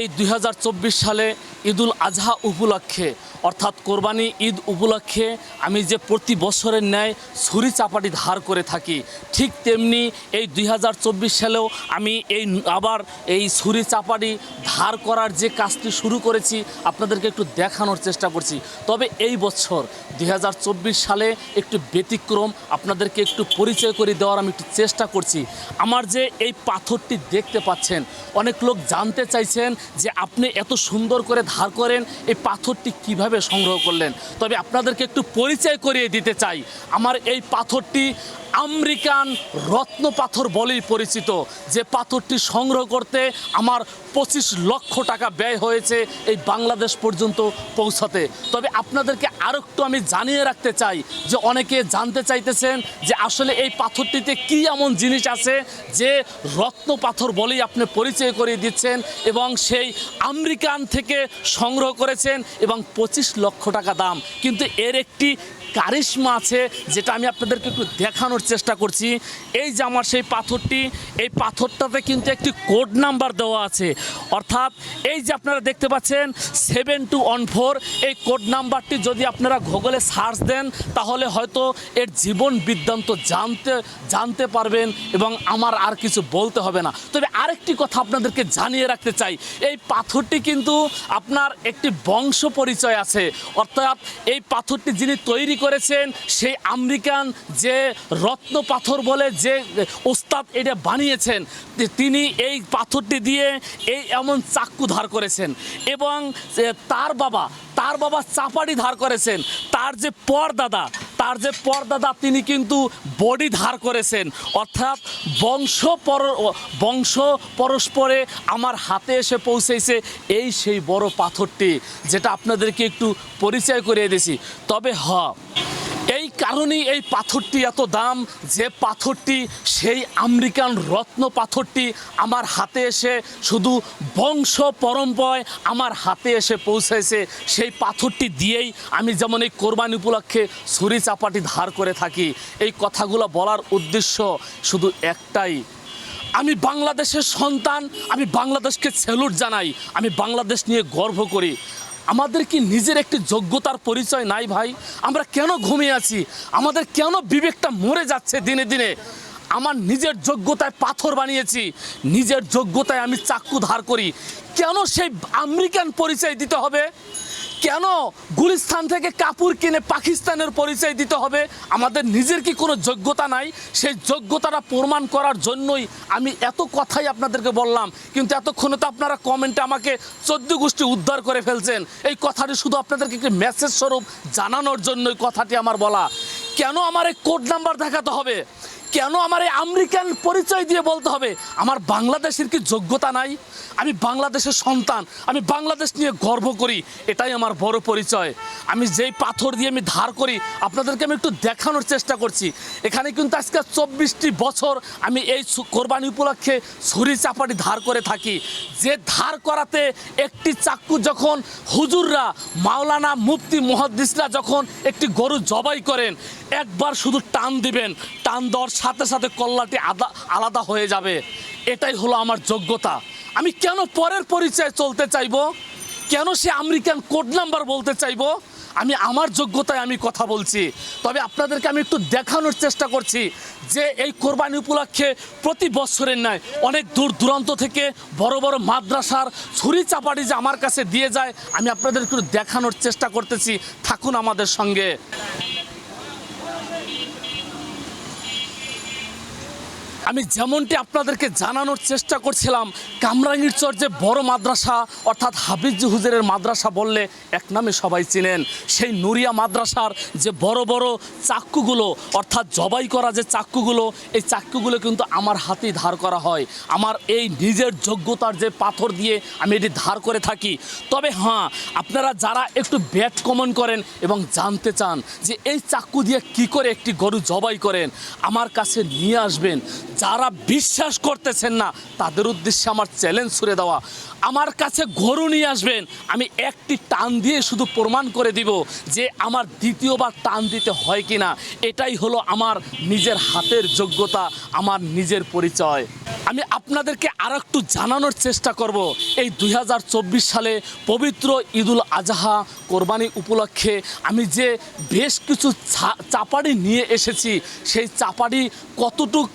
এই দুই হাজার চব্বিশ সালে ঈদুল আজহা উপলক্ষে, অর্থাৎ কোরবানি ঈদ উপলক্ষে আমি যে প্রতি বছরের ন্যায় ছুরি চাপাটি ধার করে থাকি, ঠিক তেমনি এই দুই হাজার চব্বিশ সালেও আমি এই আবার এই ছুরি চাপাটি ধার করার যে কাজটি শুরু করেছি, আপনাদেরকে একটু দেখানোর চেষ্টা করছি। তবে এই বছর দুই হাজার চব্বিশ সালে একটু ব্যতিক্রম, আপনাদেরকে একটু পরিচয় করে দেওয়ার আমি একটু চেষ্টা করছি। আমার যে এই পাথরটি দেখতে পাচ্ছেন, অনেক লোক জানতে চাইছেন যে আপনি এত সুন্দর করে ধার করেন, এই পাথরটি কীভাবে সংগ্রহ করলেন? তবে আপনাদেরকে একটু পরিচয় করিয়ে দিতে চাই। আমার এই পাথরটি আমেরিকান রত্ন পাথর বলেই পরিচিত। যে পাথরটি সংগ্রহ করতে আমার পঁচিশ লক্ষ টাকা ব্যয় হয়েছে এই বাংলাদেশ পর্যন্ত পৌঁছাতে। তবে আপনাদেরকে আরও একটু আমি জানিয়ে রাখতে চাই যে অনেকে জানতে চাইতেছেন যে আসলে এই পাথরটিতে কি এমন জিনিস আছে যে রত্ন পাথর বলেই আপনি পরিচয় করিয়ে দিচ্ছেন এবং সেই আমেরিকান থেকে সংগ্রহ করেছেন এবং পঁচিশ লক্ষ টাকা দাম। কিন্তু এর একটি কারিশমা আছে, যেটা আমি আপনাদেরকে একটু দেখানোর চেষ্টা করছি। এই যে আমার সেই পাথরটি, এই পাথরটাতে কিন্তু একটি কোড নাম্বার দেওয়া আছে। অর্থাৎ এই যে আপনারা দেখতে পাচ্ছেন সেভেন টু ওয়ান ফোর এই কোড নাম্বারটি যদি আপনারা গুগলে সার্চ দেন, তাহলে হয়তো এর জীবন বৃত্তান্ত জানতে জানতে পারবেন এবং আমার আর কিছু বলতে হবে না। তবে আরেকটি কথা আপনাদেরকে জানিয়ে রাখতে চাই, এই পাথরটি কিন্তু আপনার একটি বংশ পরিচয় আছে। অর্থাৎ এই পাথরটি যিনি তৈরি করেছেন, সেই আমেরিকান যে রত্ন পাথর বলে যে ওস্তাদ এটা বানিয়েছেন তিনি এই পাথরটি দিয়ে এই এমন চাক্কু ধার করেছেন এবং তার বাবা তার বাবা চাপাটি ধার করেছেন, তার যে পরদাদা তার যে পরদাদা, তিনি কিন্তু বডি ধার করেছেন। অর্থাৎ বংশ পর বংশ পরস্পরে আমার হাতে এসে পৌঁছেছে এই সেই বড় পাথরটি, যেটা আপনাদেরকে একটু পরিচয় করিয়ে দিয়েছি। তবে হ, এই কারণেই এই পাথরটি এত দাম, যে পাথরটি, সেই আমেরিকান রত্ন পাথরটি আমার হাতে এসে শুধু বংশ পরম্পরায় আমার হাতে এসে পৌঁছেছে। সেই পাথরটি দিয়েই আমি যেমন এই কোরবানি উপলক্ষে ছুরি চাপাটি ধার করে থাকি। এই কথাগুলো বলার উদ্দেশ্য শুধু একটাই। আমি বাংলাদেশের সন্তান, আমি বাংলাদেশকে স্যালুট জানাই, আমি বাংলাদেশ নিয়ে গর্ব করি। আমাদের কি নিজের একটি যোগ্যতার পরিচয় নাই ভাই? আমরা কেন ঘুমিয়ে আছি? আমাদের কেন বিবেকটা মরে যাচ্ছে দিনে দিনে? আমার নিজের যোগ্যতায় পাথর বানিয়েছি, নিজের যোগ্যতায় আমি চাক্কু ধার করি। কেন সেই আমেরিকান পরিচয় দিতে হবে? কেন গুলিস্তান থেকে কাপড় কিনে পাকিস্তানের পরিচয় দিতে হবে? আমাদের নিজের কি কোনো যোগ্যতা নাই? সেই যোগ্যতাটা প্রমাণ করার জন্যই আমি এত কথাই আপনাদেরকে বললাম। কিন্তু এতক্ষণে তো আপনারা কমেন্টে আমাকে চোদ্দ গোষ্ঠী উদ্ধার করে ফেলছেন। এই কথাটি শুধু আপনাদেরকে একটি মেসেজ স্বরূপ জানানোর জন্যই কথাটি আমার বলা। কেন আমার এই কোড নাম্বার দেখাতে হবে? কেন আমার এই আমেরিকান পরিচয় দিয়ে বলতে হবে? আমার বাংলাদেশের কি যোগ্যতা নাই? আমি বাংলাদেশের সন্তান, আমি বাংলাদেশ নিয়ে গর্ব করি, এটাই আমার বড় পরিচয়। আমি যেই পাথর দিয়ে আমি ধার করি, আপনাদেরকে আমি একটু দেখানোর চেষ্টা করছি। এখানে কিন্তু আজকে চব্বিশটি বছর আমি এই কোরবানি উপলক্ষে ছুরি চাপাটি ধার করে থাকি। যে ধার করাতে একটি চাক্কু যখন হুজুররা, মাওলানা মুফতি মহাদ্দিসরা যখন একটি গরু জবাই করেন, একবার শুধু টান দিবেন, টান দেওয়ার সাথে সাথে কল্লাটি আদা আলাদা হয়ে যাবে। এটাই হলো আমার যোগ্যতা। আমি কেন পরের পরিচয় চলতে চাইব? কেন সে আমেরিকান কোড নাম্বার বলতে চাইব? আমি আমার যোগ্যতায় আমি কথা বলছি। তবে আপনাদেরকে আমি একটু দেখানোর চেষ্টা করছি যে এই কোরবানি উপলক্ষে প্রতি বছরের ন্যায় অনেক দূর দূরান্ত থেকে বড় বড় মাদ্রাসার ছুরি চাপাটি যে আমার কাছে দিয়ে যায়, আমি আপনাদের একটু দেখানোর চেষ্টা করতেছি। থাকুন আমাদের সঙ্গে। আমি যেমনটি আপনাদেরকে জানানোর চেষ্টা করছিলাম, কামরাঙ্গীর চর যে বড় মাদ্রাসা, অর্থাৎ হাফিজ হুজুরের মাদ্রাসা বললে এক নামে সবাই চিনেন। সেই নুরিয়া মাদ্রাসার যে বড় বড় চাক্কুগুলো, অর্থাৎ জবাই করা যে চাক্কুগুলো, এই চাক্কুগুলো কিন্তু আমার হাতেই ধার করা হয়। আমার এই নিজের যোগ্যতার যে পাথর দিয়ে আমি এটি ধার করে থাকি। তবে হ্যাঁ আপনারা যারা একটু ব্যাট কমন করেন এবং জানতে চান যে এই চাক্কু দিয়ে কি করে একটি গরু জবাই করেন, আমার কাছে নিয়ে আসবেন। যারা বিশ্বাস করতেছেন না, তাদের উদ্দেশ্যে আমার চ্যালেঞ্জ ছুড়ে দেওয়া। আমার কাছে গরু নিয়ে আসবেন, আমি একটি টান দিয়ে শুধু প্রমাণ করে দিব যে আমার দ্বিতীয়বার টান দিতে হয় কি না এটাই হলো আমার নিজের হাতের যোগ্যতা, আমার নিজের পরিচয়। আমি আপনাদেরকে আর একটু জানানোর চেষ্টা করব। এই দুই হাজার চব্বিশ সালে পবিত্র ঈদুল আজহা কোরবানি উপলক্ষে আমি যে বেশ কিছু চাপাড়ি নিয়ে এসেছি, সেই চাপাড়ি কতটুক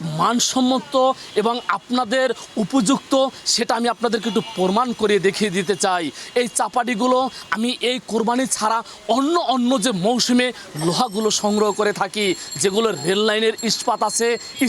মানসম্মত এবং আপনাদের উপযুক্ত, সেটা আমি আপনাদেরকে একটু প্রমাণ করে দেখিয়ে দিতে চাই। এই চাপাটিগুলো আমি এই কোরবানি ছাড়া অন্য অন্য যে মৌসুমে লোহাগুলো সংগ্রহ করে থাকি, যেগুলো রেল লাইনের ইস্পাত আছে,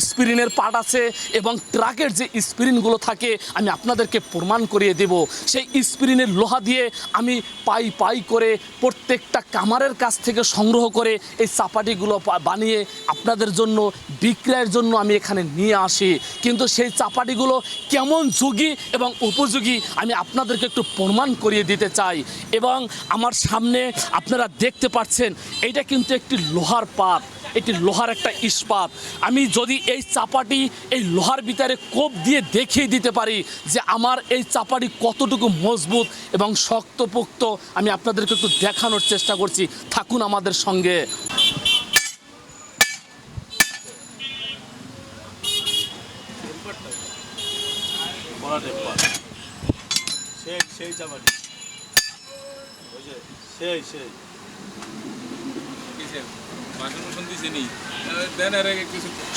স্প্রিনের পাট আছে এবং ট্রাকের যে স্প্রিনগুলো থাকে, আমি আপনাদেরকে প্রমাণ করিয়ে দেব। সেই স্প্রিনের লোহা দিয়ে আমি পাই পাই করে প্রত্যেকটা কামারের কাছ থেকে সংগ্রহ করে এই চাপাটিগুলো বানিয়ে আপনাদের জন্য, বিক্রয়ের জন্য আমি এখানে নিয়ে আসি। কিন্তু সেই চাপাটিগুলো কেমন যোগী এবং উপযোগী আমি আপনাদেরকে একটু প্রমাণ করিয়ে দিতে চাই। এবং আমার সামনে আপনারা দেখতে পাচ্ছেন, এটা কিন্তু একটি লোহার পাত এটি লোহার একটা ইস্পাত। আমি যদি এই চাপাটি এই লোহার ভিতরে কোপ দিয়ে দেখিয়ে দিতে পারি যে আমার এই চাপাটি কতটুকু মজবুত এবং শক্তপোক্ত, আমি আপনাদেরকে একটু দেখানোর চেষ্টা করছি। থাকুন আমাদের সঙ্গে। সেই চাপাটি সেই সেই।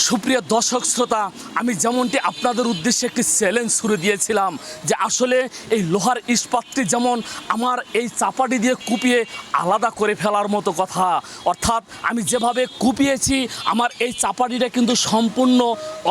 সুপ্রিয় দর্শক শ্রোতা, আমি যেমনটি আপনাদের উদ্দেশ্যে একটি চ্যালেঞ্জ শুরু দিয়েছিলাম যে আসলে এই লোহার ইস্পাতটি যেমন আমার এই চাপাটি দিয়ে কুপিয়ে আলাদা করে ফেলার মতো কথা, অর্থাৎ আমি যেভাবে কুপিয়েছি, আমার এই চাপাটিটা কিন্তু সম্পূর্ণ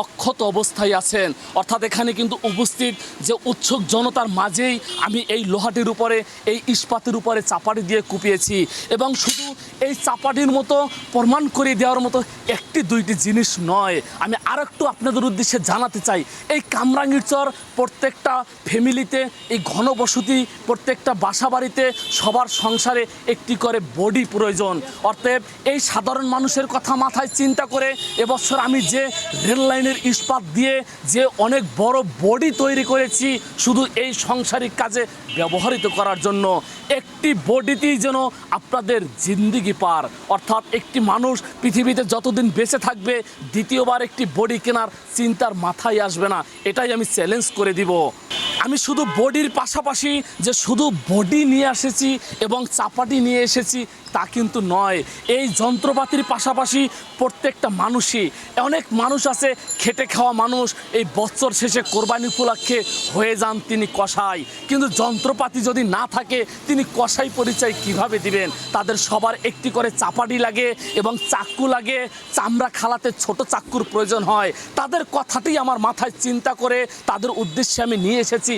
অক্ষত অবস্থায় আছেন। অর্থাৎ এখানে কিন্তু উপস্থিত যে উৎসুক জনতার মাঝেই আমি এই লোহাটির উপরে, এই ইস্পাতের উপরে চাপাটি দিয়ে কুপিয়েছি এবং শুধু এই চাপাটির মতো প্রমাণ করে দেওয়ার মতো একটি, দুইটি জিনিস নয়। আমি আর একটু আপনাদের উদ্দেশ্যে জানাতে চাই। এই কামরাঙ্গীর চর প্রত্যেকটা ফ্যামিলিতে, এই ঘনবসতি প্রত্যেকটা বাসা বাড়িতে সবার সংসারে একটি করে বডি প্রয়োজন। অতএব এই সাধারণ মানুষের কথা মাথায় চিন্তা করে এবছর আমি যে রেল লাইনের ইস্পাত দিয়ে যে অনেক বড় বডি তৈরি করেছি, শুধু এই সংসারিক কাজে ব্যবহৃত করার জন্য, একটি বডিতেই যেন আপনাদের জিন্দিগি পার। অর্থাৎ একটি মানুষ পৃথিবীতে যতদিন বেঁচে থাকবে, দ্বিতীয়বার একটি বডি কেনার চিন্তার মাথায় আসবে না। এটাই আমি চ্যালেঞ্জ করে দিব। আমি শুধু বডির পাশাপাশি যে শুধু বডি নিয়ে এসেছি এবং চাপাটি নিয়ে এসেছি তা কিন্তু নয়। এই যন্ত্রপাতির পাশাপাশি প্রত্যেকটা মানুষই, অনেক মানুষ আছে, খেটে খাওয়া মানুষ, এই বছর শেষে কোরবানি উপলক্ষে হয়ে যান তিনি কষাই কিন্তু যন্ত্রপাতি যদি না থাকে, তিনি কষাই পরিচয় কীভাবে দিবেন? তাদের সবার একটি করে চাপাটি লাগে এবং চাক্কু লাগে। চামড়া খালাতে ছোট চাক্কুর প্রয়োজন হয়। তাদের কথাটি আমার মাথায় চিন্তা করে তাদের উদ্দেশ্যে আমি নিয়ে এসেছি।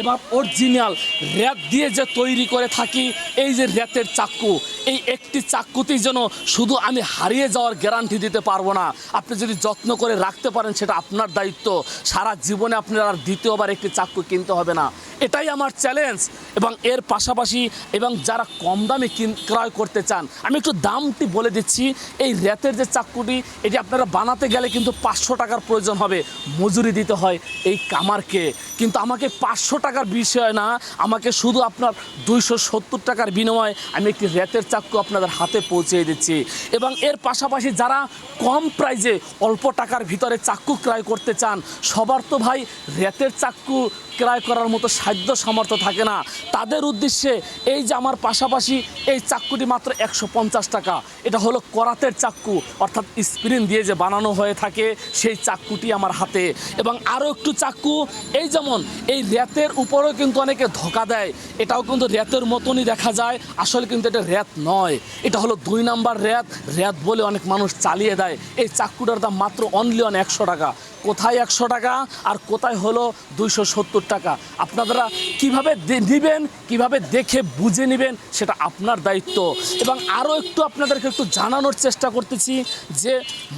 এবার অরিজিনাল র্যাত দিয়ে যে তৈরি করে থাকি, এই যে র্যাতের চাক্কু এই একটি চাকুতি যেন শুধু আমি হারিয়ে যাওয়ার গ্যারান্টি দিতে পারব না। আপনি যদি যত্ন করে রাখতে পারেন, সেটা আপনার দায়িত্ব। সারা জীবনে আপনার আর দ্বিতীয়বার একটি চাকু কিনতে হবে না। এটাই আমার চ্যালেঞ্জ এবং এর পাশাপাশি এবং যারা কম দামে কিন- ক্রয় করতে চান, আমি একটু দামটি বলে দিচ্ছি। এই র্যাতের যে চাক্কুটি, এটি আপনারা বানাতে গেলে কিন্তু পাঁচশো টাকার প্রয়োজন হবে। মজুরি দিতে হয় এই কামারকে। কিন্তু আমাকে পাঁচশো টাকার বিষয় না, আমাকে শুধু আপনার দুইশো সত্তর টাকার বিনিময়ে আমি একটি র্যাতের চাক্কু আপনাদের হাতে পৌঁছে দিচ্ছি। এবং এর পাশাপাশি যারা কম প্রাইজে অল্প টাকার ভিতরে চাক্কু ক্রয় করতে চান, সবার তো ভাই র্যাতের চাকু ক্রয় করার মতো সাধ্য সামর্থ্য থাকে না। তাদের উদ্দেশ্যে এই যে আমার পাশাপাশি এই চাক্কুটি মাত্র একশো পঞ্চাশ টাকা, এটা হলো করাতের চাক্কু, অর্থাৎ স্প্রিন দিয়ে যে বানানো হয়ে থাকে সেই চাক্কুটি আমার হাতে। এবং আরও একটু চাক্কু, এই যেমন, এই র্যাতের উপরেও কিন্তু অনেকে ধোকা দেয়, এটাও কিন্তু র্যাতের মতনই দেখা যায়, আসলে কিন্তু এটা র্যাত নয়। এটা হলো দুই নাম্বার র্যাত র্যাত বলে অনেক মানুষ চালিয়ে দেয়। এই চাক্কুটার দাম মাত্র অনলি অন একশো টাকা। কোথায় একশো টাকা আর কোথায় হলো দুইশো সত্তর টাকা? আপনারা কীভাবে নেবেন, কীভাবে দেখে বুঝে নেবেন সেটা আপনার দায়িত্ব। এবং আরও একটু আপনাদেরকে একটু জানানোর চেষ্টা করতেছি যে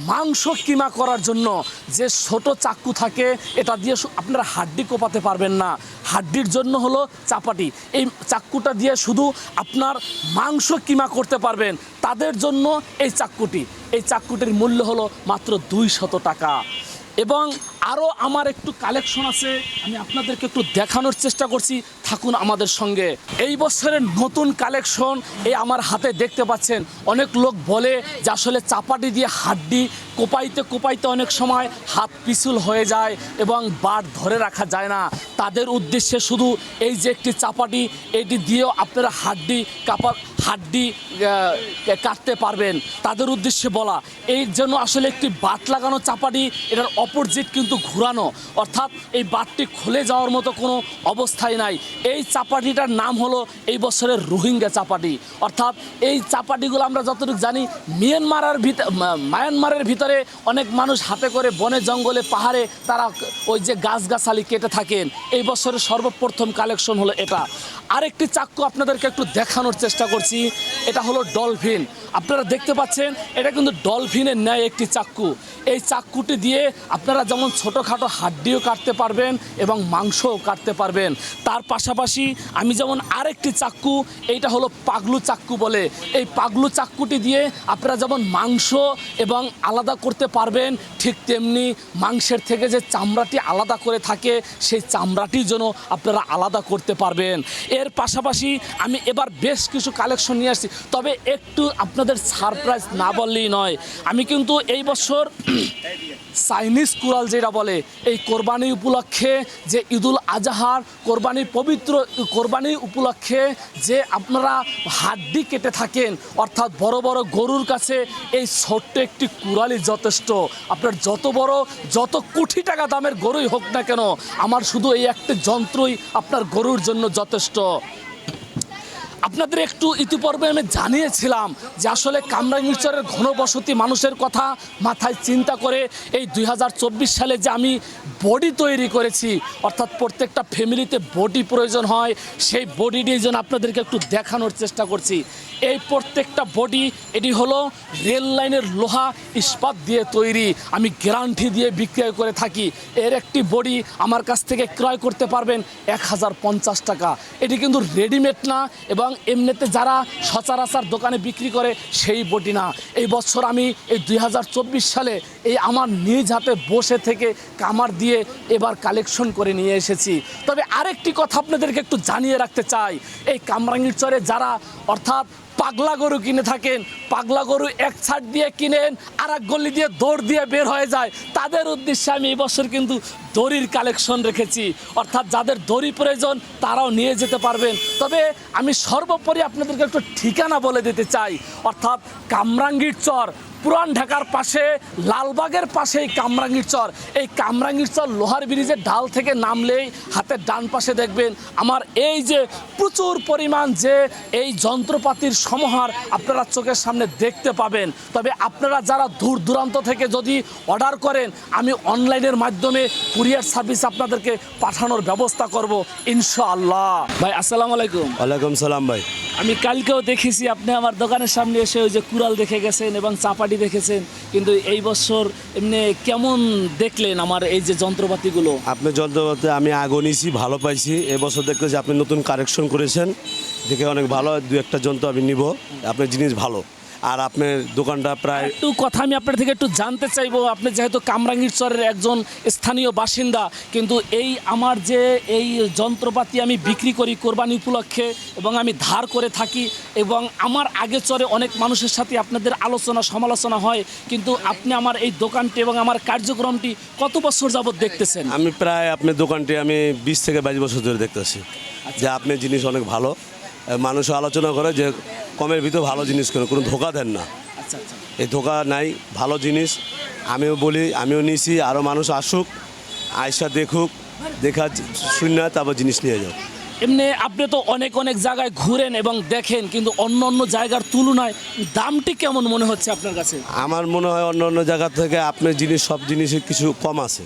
মাংস কিমা করার জন্য যে ছোট চাক্কু থাকে, এটা দিয়ে আপনারা হাড্ডি কোপাতে পারবেন না। হাড্ডির জন্য হলো চাপাটি। এই চাক্কুটা দিয়ে শুধু আপনার মাংস কিমা করতে পারবেন। তাদের জন্য এই চাক্কুটি এই চাক্কুটির মূল্য হলো মাত্র দুই শত টাকা। এবং আরও আমার একটু কালেকশন আছে, আমি আপনাদেরকে একটু দেখানোর চেষ্টা করছি। থাকুন আমাদের সঙ্গে। এই বছরের নতুন কালেকশন এই আমার হাতে দেখতে পাচ্ছেন। অনেক লোক বলে যে আসলে চাপাটি দিয়ে হাড্ডি কোপাইতে কোপাইতে অনেক সময় হাত পিছুল হয়ে যায় এবং বাট ধরে রাখা যায় না। তাদের উদ্দেশ্যে শুধু এই যে একটি চাপাটি, এটি দিয়েও আপনারা হাড্ডি কাপা হাড্ডি কাটতে পারবেন, তাদের উদ্দেশ্যে বলা। এই জন্য আসলে একটি বাট লাগানো চাপাটি, এটার অপোজিট কিন্তু ঘোরানো। অর্থাৎ এই বাটটি খুলে যাওয়ার মতো কোনো অবস্থায় নাই। এই চাপাটিটার নাম হলো এই বছরের রোহিঙ্গা চাপাটি। অর্থাৎ এই চাপাটিগুলো আমরা যতটুকু জানি, মিয়ানমারের ভিতরে মায়ানমারের ভিতরে অনেক মানুষ হাতে করে বনে জঙ্গলে, পাহাড়ে তারা ওই যে গাছগাছালি কেটে থাকেন। এই বছরের সর্বপ্রথম কালেকশন হলো এটা। আরেকটি চাক্কু আপনাদেরকে একটু দেখানোর চেষ্টা করছি। এটা হলো ডলফিন আপনারা দেখতে পাচ্ছেন, এটা কিন্তু ডলফিনের ন্যায় একটি চাক্কু। এই চাক্কুটি দিয়ে আপনারা যেমন ছোটোখাটো হাড্ডিও কাটতে পারবেন এবং মাংসও কাটতে পারবেন। তার পাশাপাশি আমি যেমন আরেকটি চাক্কু, এইটা হলো পাগলু চাক্কু বলে। এই পাগলু চাক্কুটি দিয়ে আপনারা যেমন মাংস এবং আলাদা করতে পারবেন, ঠিক তেমনি মাংসের থেকে যে চামড়াটি আলাদা করে থাকে, সেই চামড়াটি যেন আপনারা আলাদা করতে পারবেন। এর পাশাপাশি আমি এবার বেশ কিছু কালেকশন নিয়ে আসছি, তবে একটু আপনাদের সারপ্রাইজ না বললেই নয়। আমি কিন্তু এই বছর চাইনিজ কুরাল যেটা বলে, এই কোরবানি উপলক্ষে যে ঈদুল আজহার কোরবানির পবিত্র, কোরবানি উপলক্ষে যে আপনারা হাড্ডি কেটে থাকেন, অর্থাৎ বড় বড় গরুর কাছে এই ছোট্ট একটি কুড়ালি যথেষ্ট। আপনার যত বড়, যত কোটি টাকা দামের গরুই হোক না কেন, আমার শুধু এই একটি যন্ত্রই আপনার গরুর জন্য যথেষ্ট। আপনাদের একটু ইতিপূর্বে আমি জানিয়েছিলাম যে আসলে কামরাঙ্গীরচরের ঘনবসতি মানুষের কথা মাথায় চিন্তা করে এই দুই হাজার চব্বিশ সালে যে আমি বডি তৈরি করেছি। অর্থাৎ প্রত্যেকটা ফ্যামিলিতে বডি প্রয়োজন হয়। সেই বডিটি যেন আপনাদেরকে একটু দেখানোর চেষ্টা করছি। এই প্রত্যেকটা বডি এটি হলো রেল লাইনের লোহা ইস্পাত দিয়ে তৈরি। আমি গ্যারান্টি দিয়ে বিক্রয় করে থাকি। এর একটি বডি আমার কাছ থেকে ক্রয় করতে পারবেন এক হাজার পঞ্চাশ টাকা। এটি কিন্তু রেডিমেড না এবং এমনিতে যারা সচরাচর দোকানে বিক্রি করে সেই বডি না। এই বছর আমি এই দুই হাজার চব্বিশ সালে এই আমার নিজ হাতে বসে থেকে কামার দিয়ে এবার কালেকশন করে নিয়ে এসেছি। তবে আরেকটি কথা আপনাদেরকে একটু জানিয়ে রাখতে চাই। এই কামরাঙ্গীর চরে যারা অর্থাৎ পাগলা গরু কিনে থাকেন, পাগলা গরু এক ছাড় দিয়ে কিনেন আর এক গলি দিয়ে দৌড় দিয়ে বের হয়ে যায়, তাদের উদ্দেশ্যে আমি এবছর কিন্তু দড়ির কালেকশন রেখেছি। অর্থাৎ যাদের দড়ি প্রয়োজন, তারাও নিয়ে যেতে পারবেন। তবে আমি সর্বোপরি আপনাদেরকে একটু ঠিকানা বলে দিতে চাই। অর্থাৎ কামরাঙ্গীর চর পুরান ঢাকার পাশে, লালবাগের পাশেই কামরাঙ্গীর চর। এই কামরাঙ্গীর চর লোহার ব্রিজের ডাল থেকে নামলেই হাতের ডান পাশে দেখবেন আমার এই যে প্রচুর পরিমাণ যে এই যন্ত্রপাতির সমাহার আপনারা চোখের সামনে দেখতে পাবেন। তবে আপনারা যারা দূর দূরান্ত থেকে যদি অর্ডার করেন, আমি অনলাইনের মাধ্যমে কুরিয়ার সার্ভিস আপনাদেরকে পাঠানোর ব্যবস্থা করব, ইনশাআল্লাহ। ভাই, আসসালামু আলাইকুম। ওয়ালাইকুম সালাম ভাই। আমি কালকেও দেখেছি, আপনি আমার দোকানের সামনে এসে ওই যে কুড়াল দেখে গেছেন এবং চাপাটি দেখেছেন, কিন্তু এই বছর এমনি কেমন দেখলেন আমার এই যে যন্ত্রপাতিগুলো? আপনি যন্ত্রপাতি আমি আগে নিয়েছি ভালো পাইছি। এবছর দেখতে যে আপনি নতুন কারেকশন করেছেন, দেখে অনেক ভালো দু একটা যন্ত্র আমি নিব। আপনার জিনিস ভালো। আর আপনার দোকানটা প্রায় একটু কথা আমি আপনার থেকে একটু জানতে চাইব। আপনি যেহেতু কামরাঙ্গীর চরের একজন স্থানীয় বাসিন্দা কিন্তু এই আমার যে এই যন্ত্রপাতি আমি বিক্রি করি কোরবানি উপলক্ষে এবং আমি ধার করে থাকি এবং আমার আগে চরে অনেক মানুষের সাথে আপনাদের আলোচনা সমালোচনা হয় কিন্তু আপনি আমার এই দোকানটি এবং আমার কার্যক্রমটি কত বছর যাবত দেখতেছেন? আমি প্রায় আপনার দোকানটি আমি বিশ থেকে বাইশ বছর ধরে দেখতেছি। যে আপনার জিনিস অনেক ভালো। মানুষ আলোচনা করে যে কমের ভিতরে ভালো জিনিস কেন? কোনো ধোকা দেন না। আচ্ছা আচ্ছা। এই ধোকা নাই ভালো জিনিস। আমিও বলি আমিও নিছি আরও মানুষ আসুক আয়সা দেখুক দেখা শূন্য তারপর জিনিস নিয়ে যাও। এমনি আপনি তো অনেক অনেক জায়গায় ঘুরেন এবং দেখেন কিন্তু অন্য অন্য জায়গার তুলনায় দামটি কেমন মনে হচ্ছে আপনার কাছে? আমার মনে হয় অন্য অন্য জায়গা থেকে আপনার জিনিস সব জিনিসের কিছু কম আছে।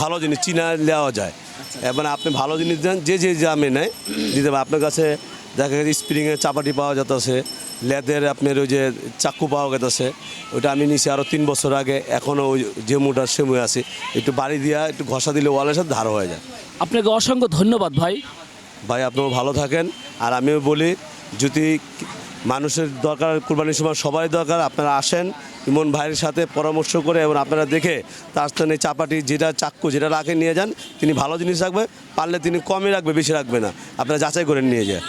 ভালো জিনিস চিনা নেওয়া যায়। এবার আপনি ভালো জিনিস দেন যে যে দামে নেয় দিতে আপনার কাছে দেখা গেছে স্প্রিংয়ের চাপাটি পাওয়া যেতেছে লেদের আপনার ওই যে চাকু পাওয়া গেতেছে ওটা আমি নিছি আরও তিন বছর আগে এখনও ওই যে মুটার সেমুই আছে। একটু বাড়ি দিয়া একটু ঘষা দিলে ওয়ালের সাথে ধার হয়ে যায়। আপনাকে অসংখ্য ধন্যবাদ ভাই। ভাই আপনিও ভালো থাকেন আর আমিও বলি যদি মানুষের দরকার কোরবানির সময় সবাই দরকার আপনারা আসেন ইমন ভাইয়ের সাথে পরামর্শ করে এবং আপনারা দেখে তার স্থানে চাপাটি যেটা চাক্কু যেটা রাখে নিয়ে যান তিনি ভালো জিনিস রাখবে পারলে তিনি কমই রাখবে বেশি রাখবে না। আপনারা যাচাই করে নিয়ে যায়